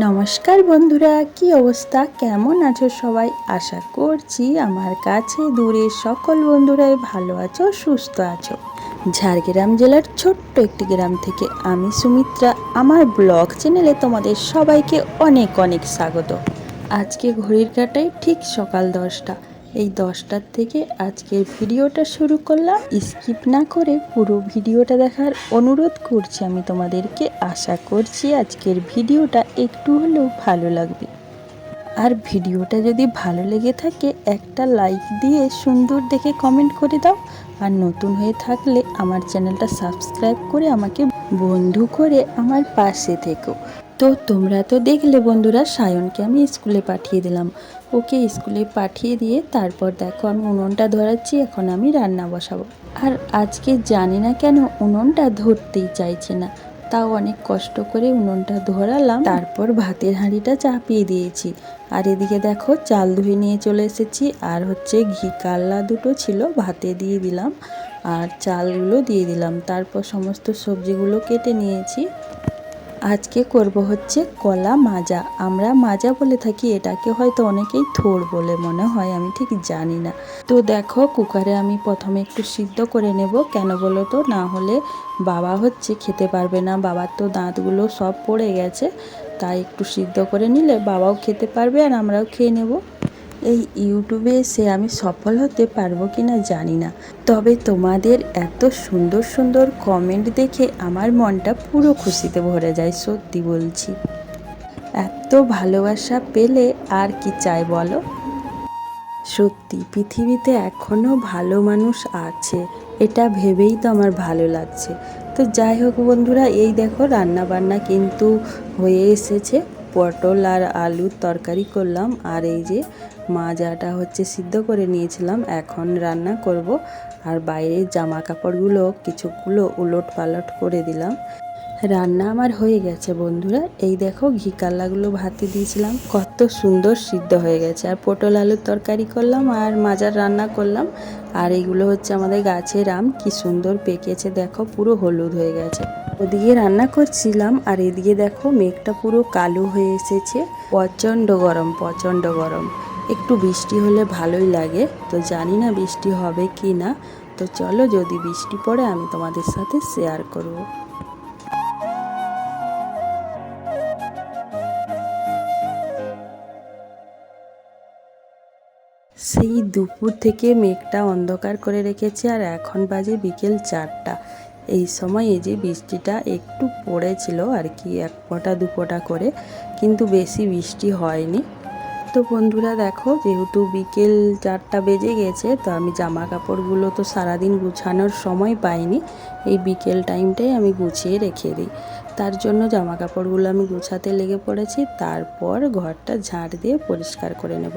নমস্কার বন্ধুরা, কি অবস্থা? কেমন আছো সবাই? আশা করছি আমার কাছে দূরে সকল বন্ধুরাই ভালো আছো, সুস্থ আছো। ঝাড়গ্রাম জেলার ছোট্ট একটি গ্রাম থেকে আমি সুমিত্রা, আমার ব্লগ চ্যানেলে তোমাদের সবাইকে অনেক অনেক স্বাগত। আজকে ঘড়ির কাটায় ঠিক সকাল দশটা। এই দশটার থেকে আজকের ভিডিওটা শুরু করলাম। স্কিপ না করে পুরো ভিডিওটা দেখার অনুরোধ করছি আমি তোমাদেরকে। আশা করছি আজকের ভিডিওটা একটু হলেও ভালো লাগবে। আর ভিডিওটা যদি ভালো লেগে থাকে, একটা লাইক দিয়ে সুন্দর দেখে কমেন্ট করে দাও। আর নতুন হয়ে থাকলে আমার চ্যানেলটা সাবস্ক্রাইব করে আমাকে বন্ধু করে আমার পাশে থেকো। তো তোমরা তো দেখলে বন্ধুরা, সায়নকে আমি স্কুলে পাঠিয়ে দিলাম। ওকে স্কুলে পাঠিয়ে দিয়ে তারপর দেখো আমি উনুনটা ধরাচ্ছি, এখন আমি রান্না বসাবো। আর আজকে জানি না কেন উনুনটা ধরতেই চাইছে না। তাও অনেক কষ্ট করে উনুনটা ধরালাম, তারপর ভাতের হাঁড়িটা চাপিয়ে দিয়েছি। আর এদিকে দেখো চাল ধুয়ে নিয়ে চলে এসেছি, আর হচ্ছে ঘি কাল্লা দুটো ছিল, ভাতে দিয়ে দিলাম। আর চালগুলো দিয়ে দিলাম। তারপর সমস্ত সবজিগুলো কেটে নিয়েছি। আজকে করব হচ্ছে কলা মাজা। আমরা মাজা বলে থাকি, এটাকে হয়তো অনেকেই থোর বলে মনে হয়, আমি ঠিক জানি না। তো দেখো, কুকারে আমি প্রথমে একটু সিদ্ধ করে নেব। কেন বলো তো? না হলে বাবা হচ্ছে খেতে পারবে না, বাবার তো দাঁতগুলো সব পড়ে গেছে। তাই একটু সিদ্ধ করে নিলে বাবাও খেতে পারবে আর আমরাও খেয়ে নেব। এই ইউটিউবে এসে আমি সফল হতে পারব কি না জানি না। তবে তোমাদের এত সুন্দর সুন্দর কমেন্ট দেখে আমার মনটা পুরো খুশিতে ভরে যায়, সত্যি বলছি। এত ভালোবাসা পেলে আর কি চাই বলো? সত্যি, পৃথিবীতে এখনও ভালো মানুষ আছে, এটা ভেবেই তো আমার ভালো লাগছে। তো যাই হোক বন্ধুরা, এই দেখো রান্না বান্না কিন্তু হয়ে এসেছে। পটল আর আলুর তরকারি করলাম আর এই যে মাজাটা হচ্ছে সিদ্ধ করে নিয়েছিলাম। এখন রান্না করব। আর বাইরের জামা কাপড়গুলো কিছুগুলো উলট পালট করে দিলাম। রান্না আমার হয়ে গেছে বন্ধুরা। এই দেখো ঘি কাল্লাগুলো ভাতে দিয়েছিলাম। কত সুন্দর সিদ্ধ হয়ে গেছে। আর পটল আলুর তরকারি করলাম আর মাজার রান্না করলাম। আর এইগুলো হচ্ছে আমাদের গাছের আম। কি সুন্দর পেকেছে। দেখো পুরো হলুদ হয়ে গেছে। ওদিকে রান্না করছিলাম আর এদিকে দেখো মেঘটা পুরো কালো হয়ে এসেছে। প্রচণ্ড গরম প্রচণ্ড গরম। একটু বৃষ্টি হলে ভালোই লাগে। তো জানি না বৃষ্টি হবে কি না। তো চলো যদি বৃষ্টি পড়ে আমি তোমাদের সাথে শেয়ার করব। সেই দুপুর থেকে মেঘটা অন্ধকার করে রেখেছে আর এখন বাজে বিকেল চারটা। এই সময় এই যে বৃষ্টিটা একটু পড়েছিল আর কি, এক ফোঁটা, দু ফোঁটা করে, কিন্তু বেশি বৃষ্টি হয়নি। তো বন্ধুরা দেখো, যেহেতু বিকেল চারটা বেজে গেছে, তো আমি জামা কাপড়গুলো তো সারাদিন গুছানোর সময় পাইনি, এই বিকেল টাইমটাই আমি গুছিয়ে রেখে দিই। তার জন্য জামা কাপড়গুলো আমি গুছাতে লেগে পড়েছি, তারপর ঘরটা ঝাঁট দিয়ে পরিষ্কার করে নেব।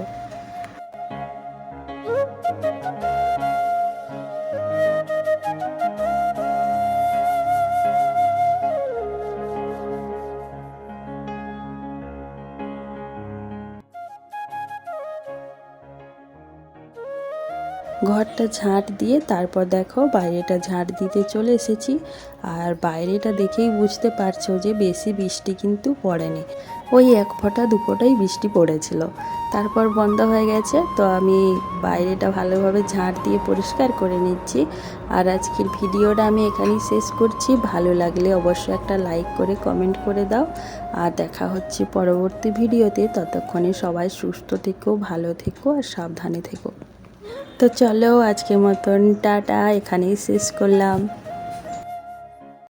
ঘরটা ঝাঁট দিয়ে তারপর দেখো বাইরেটা ঝাঁট দিতে চলে এসেছি। আর বাইরেটা দেখেই বুঝতে পারছ যে বেশি বৃষ্টি কিন্তু পড়েনি। ওই এক ফোঁটা দু ফোঁটাই বৃষ্টি পড়েছিল। তারপর বন্ধ হয়ে গেছে, তো আমি বাইরেটা ভালোভাবে ঝাঁট দিয়ে পরিষ্কার করে নিচ্ছি। আর আজকের ভিডিওটা আমি এখানেই শেষ করছি। ভালো লাগলে অবশ্যই একটা লাইক করে, কমেন্ট করে দাও। আর দেখা হচ্ছে পরবর্তী ভিডিওতে। ততক্ষণে সবাই সুস্থ থেকো, ভালো থেকো, আর সাবধানে থেকো। তো চলো আজকের মতন টাটা এখানেই শেষ করলাম।